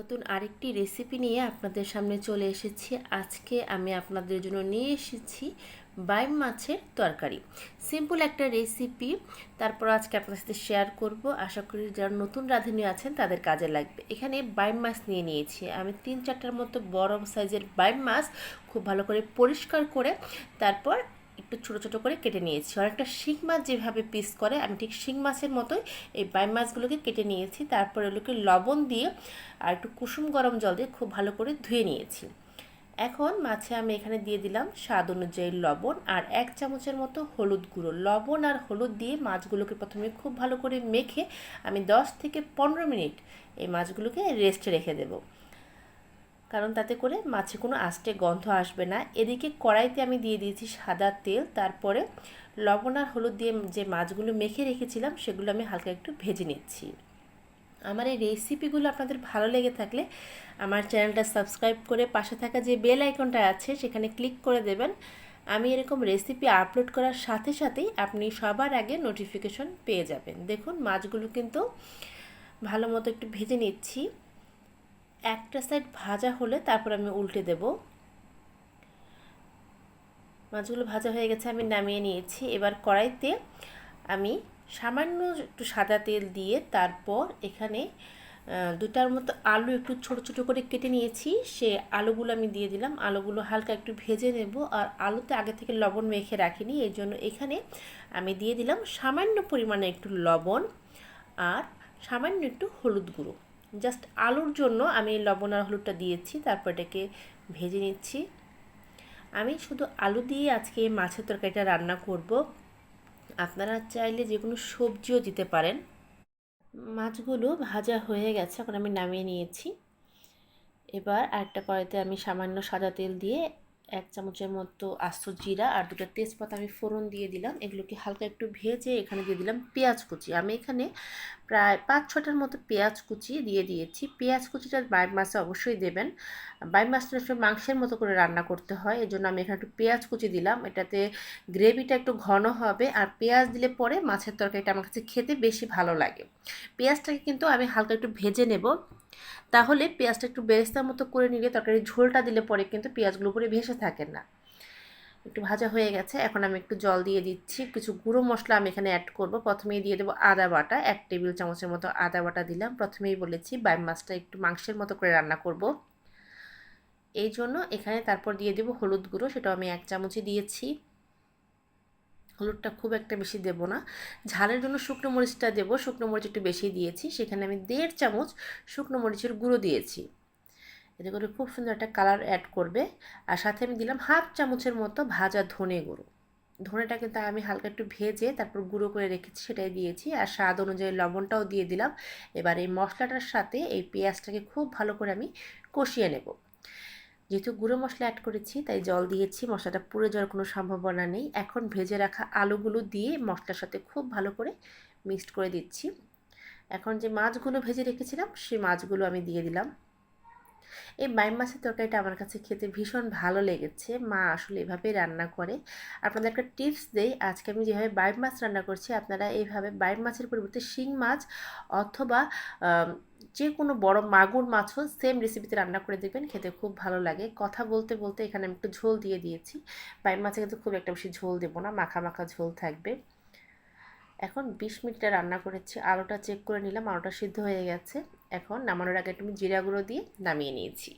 নতুন আরেকটি রেসিপি নিয়ে আপনাদের সামনে চলে এসেছি। আজকে আমি আপনাদের জন্য নিয়ে এসেছি বাইম মাছের তরকারি। সিম্পল একটা রেসিপি তারপর আজকে আপনার সাথে শেয়ার করব। আশা করি যারা নতুন রাঁধুনি আছেন, তাদের কাজে লাগবে। এখানে বাইম মাছ নিয়ে নিয়েছি। আমি তিন চারটার মতো বড় সাইজের বাইম মাছ খুব ভালো করে পরিষ্কার করে তারপর একটু ছোটো ছোটো করে কেটে নিয়েছি। অনেকটা শিং মাছ যেভাবে পিস করে, আমি ঠিক শিং মাছের মতোই এই বাই মাছগুলোকে কেটে নিয়েছি। তারপরে ওগুলোকে লবণ দিয়ে আর একটু কুসুম গরম জল দিয়ে খুব ভালো করে ধুয়ে নিয়েছি। এখন মাছে আমি এখানে দিয়ে দিলাম স্বাদ অনুযায়ী লবণ আর এক চামচের মতো হলুদ গুঁড়ো। লবণ আর হলুদ দিয়ে মাছগুলোকে প্রথমে খুব ভালো করে মেখে আমি দশ থেকে পনেরো মিনিট এই মাছগুলোকে রেস্টে রেখে দেবো। কারণ তাতে করে মাছে কোনো আস্তে গন্ধ আসবে না। এদিকে কড়াইতে আমি দিয়ে দিয়েছি সাদা তেল, তারপরে লবণ আর হলুদ দিয়ে যে মাছগুলো মেখে রেখেছিলাম সেগুলো আমি হালকা একটু ভেজে নিচ্ছি। আমার এই রেসিপিগুলো আপনাদের ভালো লেগে থাকলে আমার চ্যানেলটা সাবস্ক্রাইব করে পাশে থাকা যে বেল আইকনটা আছে সেখানে ক্লিক করে দেবেন। আমি এরকম রেসিপি আপলোড করার সাথে সাথেই আপনি সবার আগে নোটিফিকেশন পেয়ে যাবেন। দেখুন, মাছগুলো কিন্তু ভালো মতো একটু ভেজে নিচ্ছি। একটা সাইড ভাজা হলে তারপর আমি উল্টে দেব। মাছগুলো ভাজা হয়ে গেছে, আমি নামিয়ে নিয়েছি। এবার কড়াইতে আমি সামান্য একটু সাদা তেল দিয়ে তারপর এখানে দুটার মতো আলু একটু ছোট ছোট করে কেটে নিয়েছি। সে আলুগুলো আমি দিয়ে দিলাম। আলুগুলো হালকা একটু ভেজে নেব। আর আলুতে আগে থেকে লবণ মেখে রাখিনি, এই জন্য এখানে আমি দিয়ে দিলাম সামান্য পরিমাণে একটু লবণ আর সামান্য একটু হলুদ গুঁড়ো। জাস্ট আলুর জন্য আমি লবণ আর হলুদটা দিয়েছি, তারপর এটাকে ভেজে নিচ্ছি। আমি শুধু আলু দিয়ে আজকে মাছের তরকারিটা রান্না করব। আপনারা চাইলে যে কোনো সবজিও দিতে পারেন। মাছগুলো ভাজা হয়ে গেছে, এখন আমি নামিয়ে নিয়েছি। এবার আরেকটা কড়াইতে আমি সামান্য সাদা তেল দিয়ে এক চামচের মতো আস্ত জিরা আর দুটো তেজপাতা আমি ফোড়ন দিয়ে দিলাম। এগুলোকে হালকা একটু ভেজে এখানে দিয়ে দিলাম পেঁয়াজ কুচি। আমি এখানে প্রায় পাঁচ ছটার মতো পেঁয়াজ কুচি দিয়ে দিয়েছি। পেঁয়াজ কুচিটা বাইম মাছে অবশ্যই দেবেন। বাইম মাছটা আসলে মাংসের মতো করে রান্না করতে হয় এই জন্য আমি এখানে একটু পেঁয়াজ কুচি দিলাম। এটাতে গ্রেভিটা একটু ঘন হবে আর পেঁয়াজ দিলে পরে মাছের তরকারিটা আমার কাছে খেতে বেশি ভালো লাগে। পেঁয়াজটাকে কিন্তু আমি হালকা একটু ভেজে নেব। তাহলে পেঁয়াজটা একটু বেরেস্তার মতো করে নিলে তরকারি ঝোলটা দিলে পরে কিন্তু পেঁয়াজগুলো উপরে ভেসে থাকে না। একটু ভাজা হয়ে গেছে, এখন আমি একটু জল দিয়ে দিচ্ছি। কিছু গুঁড়ো মশলা আমি এখানে অ্যাড করব। প্রথমেই দিয়ে দেবো আদা বাটা, এক টেবিল চামচের মতো আদা বাটা দিলাম। প্রথমেই বলেছি বাইম মাছটা একটু মাংসের মতো করে রান্না করব। এই জন্য এখানে তারপর দিয়ে দেবো হলুদ গুঁড়ো, সেটাও আমি এক চামচই দিয়েছি। হলুদটা খুব একটা বেশি দেব না। ঝালের জন্য শুকনো মরিচটা দেবো। শুকনো মরিচ একটু বেশি দিয়েছি। সেখানে আমি দেড় চামচ শুকনো মরিচের গুঁড়ো দিয়েছি। এতে করে খুব সুন্দর একটা কালার অ্যাড করবে। আর সাথে আমি দিলাম হাফ চামচের মতো ভাজা ধনে গুঁড়ো। ধনেটা কিন্তু আমি হালকা একটু ভেজে তারপর গুঁড়ো করে রেখেছি, সেটাই দিয়েছি। আর স্বাদ অনুযায়ী লবণটাও দিয়ে দিলাম। এবার এই মশলাটার সাথে এই পেঁয়াজটাকে খুব ভালো করে আমি কষিয়ে নেব। যেহেতু গুঁড়ো মশলা অ্যাড করেছি, তাই জল দিয়েছি, মশলাটা পুড়ে যাওয়ার কোনো সম্ভাবনা নেই। এখন ভেজে রাখা আলুগুলো দিয়ে মশলার সাথে খুব ভালো করে মিক্সড করে দিচ্ছি। এখন যে মাছগুলো ভেজে রেখেছিলাম, সেই মাছগুলো আমি দিয়ে দিলাম। এই বাইম মাছের তরকারিটা আমার কাছে খেতে ভীষণ ভালো লেগেছে। মা আসলে এভাবেই রান্না করে। আপনাদের একটা টিপস দেই, আজকে আমি যেভাবে বাইম মাছ রান্না করছি, আপনারা এইভাবে বাইম মাছের পরিবর্তে শিং মাছ অথবা যে কোনো বড় মাগুর মাছও সেম রেসিপিতে রান্না করে দেখবেন, খেতে খুব ভালো লাগে। কথা বলতে বলতে এখানে আমি একটু ঝোল দিয়ে দিয়েছি। বাইম মাছে কিন্তু খুব একটা বেশি ঝোল দেবো না, মাখা মাখা ঝোল থাকবে। এখন বিশ মিনিটটা রান্না করেছি, আলুটা চেক করে নিলাম, আলুটা সিদ্ধ হয়ে গেছে। এখন নামানোর আগে তুমি জিরা গুঁড়ো দিয়ে নামিয়ে নিয়েছি।